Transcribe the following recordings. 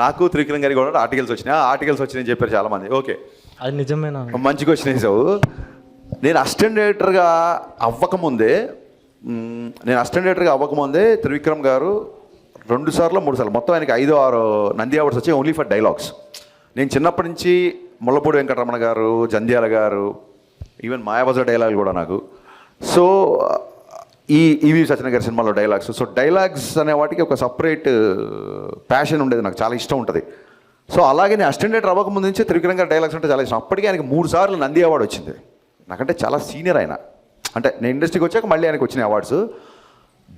నాకు త్రివిక్రమ్ గారికి కూడా ఆర్టికల్స్ వచ్చినాయి. ఆ ఆర్టికల్స్ వచ్చినాయని చెప్పారు చాలామంది. ఓకే అది నిజమేనా? మంచి క్వశ్చన్ వేసావు. నేను అసిస్టెంట్ డైరెక్టర్గా అవ్వకముందే నేను అసిస్టెంట్ డైరెక్టర్గా అవ్వకముందే త్రివిక్రమ్ గారు రెండు సార్లు మూడు సార్లు మొత్తం ఆయనకి ఐదు ఆరు నంది అవార్డ్స్ వచ్చాయి ఓన్లీ ఫర్ డైలాగ్స్ నేను చిన్నప్పటి నుంచి ముల్లపూడి వెంకటరమణ గారు జంధ్యాల గారు ఈవెన్ మాయాబజార్ డైలాగులు కూడా నాకు. సో ఈ ఈవి సచిన గారి సినిమాలో డైలాగ్స్ సో డైలాగ్స్ అనే వాటికి ఒక సపరేట్ ప్యాషన్ uh, ఉండేది నాకు. చాలా ఇష్టం ఉంటుంది. సో అలాగే నేను అసిస్టెంట్ డైరెక్టర్ అవ్వకముందు నుంచి త్రివిక్రమ్ గారి డైలాగ్స్ అంటే చాలా ఇష్టం. అప్పటికే ఆయనకి మూడు సార్లు నంది అవార్డు వచ్చింది. నాకంటే చాలా సీనియర్ ఆయన. అంటే నేను ఇండస్ట్రీకి వచ్చాక మళ్ళీ ఆయనకు వచ్చిన అవార్డ్స్.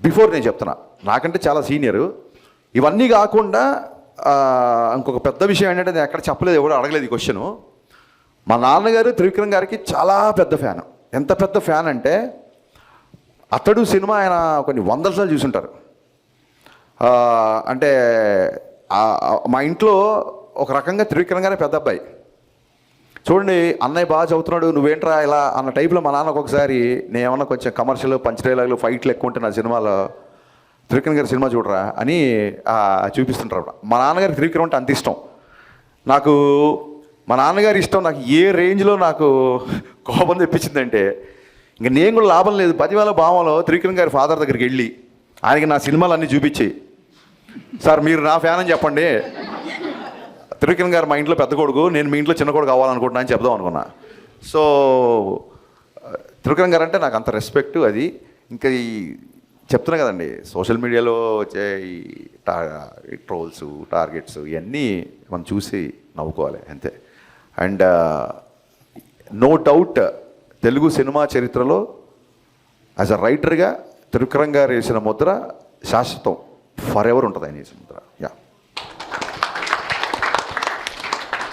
బిఫోర్ నేను చెప్తున్నా నాకంటే చాలా సీనియర్ ఇవన్నీ కాకుండా ఇంకొక పెద్ద విషయం ఏంటంటే నేను ఎక్కడ చెప్పలేదు ఎవరు అడగలేదు ఈ క్వశ్చను మా నాన్నగారు త్రివిక్రమ్ గారికి చాలా పెద్ద ఫ్యాన్ ఎంత పెద్ద ఫ్యాన్ అంటే అతడు సినిమా ఆయన కొన్ని వందల సార్లు చూసుంటారు. అంటే మా ఇంట్లో ఒక రకంగా త్రివిక్రంగానే పెద్ద అబ్బాయి. చూడండి అన్నయ్య బాగా చదువుతున్నాడు నువ్వేంట్రా ఇలా అన్న టైప్లో మా నాన్న ఒకసారి నేను ఏమన్నా కొంచెం కమర్షియల్ పంచ్ డైలాగులు ఫైట్లు ఎక్కువ ఉంటే నా సినిమాలో త్రివిక్రమ్ గారి సినిమా చూడరా అని చూపిస్తుంటారు మా నాన్నగారికి త్రివిక్రమ్ అంటే అంత ఇష్టం. నాకు మా నాన్నగారి ఇష్టం నాకు ఏ రేంజ్లో నాకు కోపం తెప్పించిందంటే ఇంక నేను కూడా లాభం లేదు. పదివేల భావంలో త్రివిక్రమ్ గారి ఫాదర్ దగ్గరికి వెళ్ళి ఆయనకి నా సినిమాలు అన్నీ చూపించి సార్ మీరు నా ఫ్యాన్ అని చెప్పండి. త్రివిక్రమ్ గారు మా ఇంట్లో పెద్ద కొడుకు నేను మీ ఇంట్లో చిన్న కొడుకు కావాలనుకుంటున్నా అని చెప్దాం అనుకున్నా. సో త్రివిక్రమ్ గారు అంటే నాకు అంత రెస్పెక్ట్ అది. ఇంకా ఈ చెప్తున్నా కదండి సోషల్ మీడియాలో వచ్చే ఈ టా ట్రోల్స్ టార్గెట్స్ ఇవన్నీ మనం చూసి నవ్వుకోవాలి అంతే. And no doubt Telugu cinema చరిత్రలో యాజ్ అ రైటర్గా త్రివిక్రమ్ గారు వేసిన ముద్ర శాశ్వతం. ఫర్ ఎవర్ ఉంటుంది ఆయన వేసిన ముద్ర.